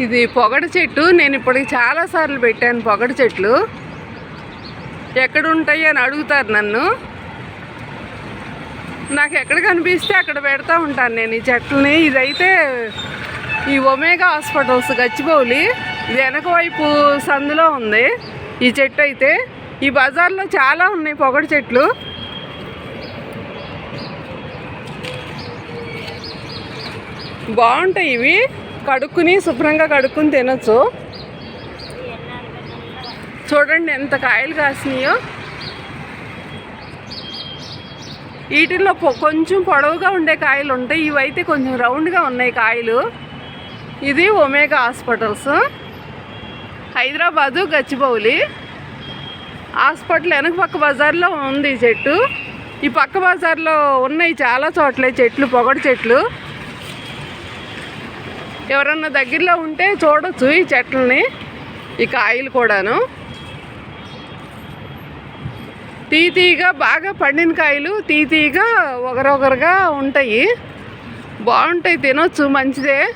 ఇది పొగడ చెట్టు. నేను ఇప్పటికి చాలాసార్లు పెట్టాను పొగడ చెట్లు. ఎక్కడ ఉంటాయి అని అడుగుతారు నన్ను. నాకు ఎక్కడ కనిపిస్తే అక్కడ పెడతా ఉంటాను నేను ఈ చెట్లని. ఇదైతే ఈ ఒమేగా హాస్పిటల్స్ గచ్చిబౌలి. ఇది వెనక వైపు సందులో ఉంది. ఈ చెట్టు అయితే. ఈ బజార్లో చాలా ఉన్నాయి పొగడ చెట్లు. బాగుంటాయి ఇవి. కడుక్కుని శుభ్రంగా కడుక్కుని తినొచ్చు. చూడండి ఎంత కాయలు కాసినాయో. వీటిల్లో పొ- కొంచెం పొడవుగా ఉండే కాయలు ఉంటాయి ఇవైతే కొంచెం రౌండ్గా ఉన్నాయి కాయలు. ఇది Omega hospitals. Hyderabad Gachibowli. Hospital వెనక పక్క బజార్లో ఉంది చెట్టు. ఈ పక్క బజార్లో ఉన్నాయి చాలా చోట్లే చెట్లు పొగడు చెట్లు. ఎవరన్నా దగ్గరలో ఉంటే చూడొచ్చు ఈ చెట్లని ఈ కాయలు కూడాను. తీతీగా బాగా పండిన కాయలు తీతీగా ఒకరొకరుగా ఉంటాయి. బాగుంటాయి తినొచ్చు మంచిదే.